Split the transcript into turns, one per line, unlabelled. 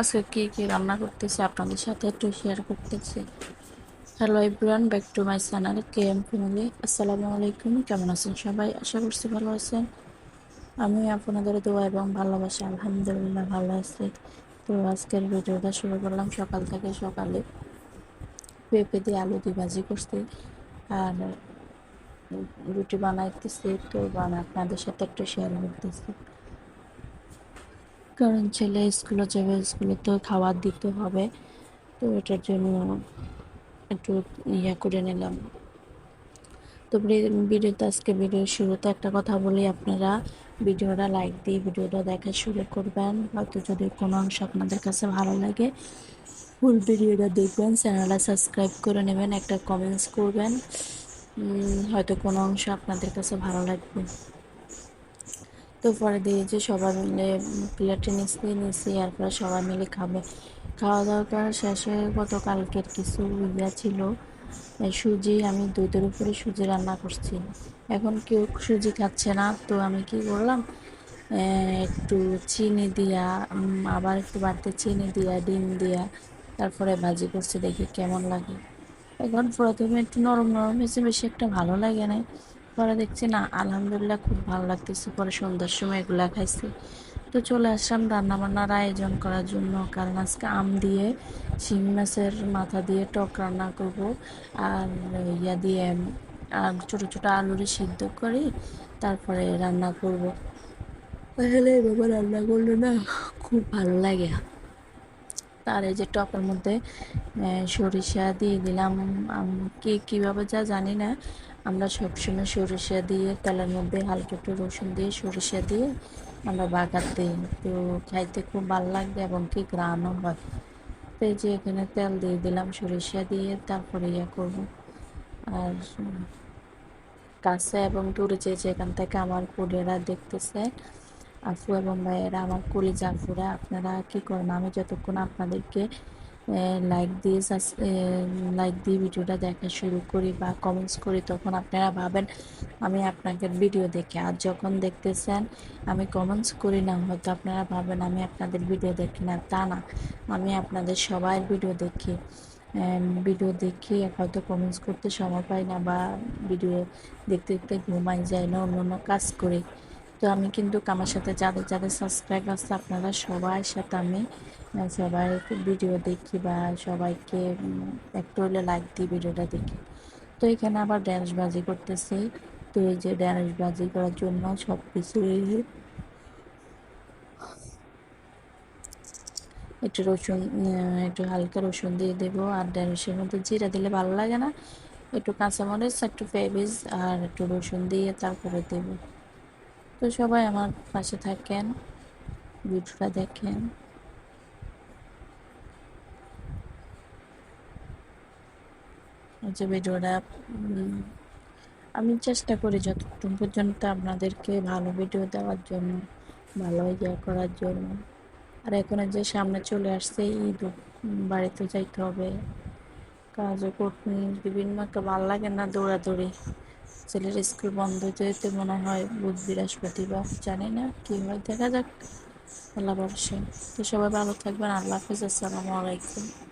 আজকে কি কি রান্না করতেছি আপনাদের সাথে একটু শেয়ার করতেছি। Hello everyone back to my channel K M family আসসালামু আলাইকুম, কেমন আছেন সবাই? আশা করছি ভালো আছেন। আমি আপনাদের দোয়া এবং ভালোবাসা, আলহামদুলিল্লাহ ভালো আছি। তো আজকের ভিডিওটা শুরু করলাম সকাল থেকে সকালে। পেঁপে দিয়ে আলু দিয়ে ভাজি করছি। আর রুটি বানাইতেছি, তো বানা আপনাদের সাথে একটু শেয়ার করতেছি। কারণ ছেলে স্কুলে যাবে, স্কুলে তো খাবার দিতে হবে। তো এটার জন্য একটু ইয়ে করে নিলাম। তো ভিডিওতে আজকে ভিডিওর শুরুতে একটা কথা বলি আপনারা। ভিডিওটা লাইক দিয়ে ভিডিওটা দেখা শুরু করবেন। হয়তো যদি কোনো অংশ আপনাদের কাছে ভালো লাগে, ফুল ভিডিওটা দেখবেন, চ্যানেলটা সাবস্ক্রাইব করে নেবেন, একটা কমেন্টস করবেন। হয়তো কোনো অংশ আপনাদের কাছে ভালো লাগবে। তো পরে দিয়েছি সবাই মিলে প্লেটে নিচ্ছি নিচ্ছি এরপরে সবাই মিলে খাবে। খাওয়া দাওয়া করার শেষে গতকালকের কিছু ইয়া ছিল সুজি, আমি দুধের উপরে সুজি রান্না করছি। এখন কেউ সুজি খাচ্ছে না, তো আমি কি করলাম একটু চিনি দিয়া আবার একটু বাড়তে চিনি দিয়া, ডিম দিয়া, তারপরে ভাজি করছি, দেখি কেমন লাগে। এখন প্রথমে একটু নরম নরম হয়েছে, বেশি একটা ভালো লাগে না পরে দেখছি, না, আলহামদুলিল্লাহ খুব ভালো লাগতেছে। পরে সন্ধ্যার সময় এগুলা খাইছি। তো চলে আসলাম রান্নাবান্নার আয়োজন করার জন্য, কারণ আজকে আম দিয়ে শিং মাছের মাথা দিয়ে টক রান্না করব। আর ইয়া দিয়ে আর ছোটো ছোটো আলুরে সিদ্ধ করে তারপরে রান্না করব। তাহলে এভাবে রান্না করলে না খুব ভালো লাগে। আর এই যে টপের মধ্যে সরিষা দিয়ে দিলাম। কি কীভাবে যা জানি না। আমরা সবসময় সরিষা দিয়ে, তেলের মধ্যে হালকা একটু রসুন দিয়ে সরিষা দিয়ে আমরা বাগার দিই। তো খাইতে খুব ভালো লাগবে এবং কি গ্রানও হয়। তো এই যে এখানে তেল দিয়ে দিলাম সরিষা দিয়ে, তারপরে ইয়ে করব। আর কাছে এবং দূরে যে যেখান থেকে আমার কুড়িয়েরা দেখতেছে আফু এবং ভাইয়েরা, আমার কলিজা আফুরা আপনারা কি করেন আমি যতক্ষণ আপনাদেরকে লাইক দিয়ে লাইক দিয়ে ভিডিওটা দেখা শুরু করি বা কমেন্টস করি, তখন আপনারা ভাবেন আমি আপনাদের ভিডিও দেখি। আর যখন দেখতেছেন আমি কমেন্টস করি না, হয়তো আপনারা ভাবেন আমি আপনাদের ভিডিও দেখি না। তা না, আমি আপনাদের সবাই ভিডিও দেখি। ভিডিও দেখি, হয়তো কমেন্টস করতে সময় পাই না বা ভিডিও দেখতে দেখতে ঘুমাই যায় না অন্য অন্য কাজ করি। তো আমি কিন্তু আমার সাথে যাদের যাদের সাবস্ক্রাইব আছে আপনারা সবার সাথে আমি সবাই ভিডিও দেখি বা সবাইকে একটু হলে লাইক দিই ভিডিওটা দেখি। তো এখানে আবার ড্যান্স বাজি করতেছি। তো এই যে ড্যান্স বাজি করার জন্য সব কিছু একটু রসুন একটু হালকা রসুন দিয়ে দেবো আর ড্যান্সের মধ্যে জিরা দিলে ভালো লাগে না। একটু কাঁচামরিচ, একটু ফেবিজ আর একটু রসুন দিয়ে তারপরে দেবো। তো সবাই আমার পাশে থাকেন, ভিডিওটা দেখেন। যে ভিডিওটা আমি চেষ্টা করি যতক্ষণ পর্যন্ত আপনাদেরকে ভালো ভিডিও দেওয়ার জন্য, ভালো ইয়ে করার জন্য। আর এখন যে সামনে চলে আসছে ঈদ বাড়িতে যাইতে হবে। কাজও করতে, বিভিন্ন ভালো লাগে না দৌড়াদৌড়ি। ছেলের স্কুল বন্ধ যেতে মনে হয় বুধ বৃহস্পতিবার, জানি না, কি হয়, দেখা যাক। আল্লাহ ভরসা। তো সবাই ভালো থাকবেন, আল্লাহ হাফিজ, আসসালামু আলাইকুম।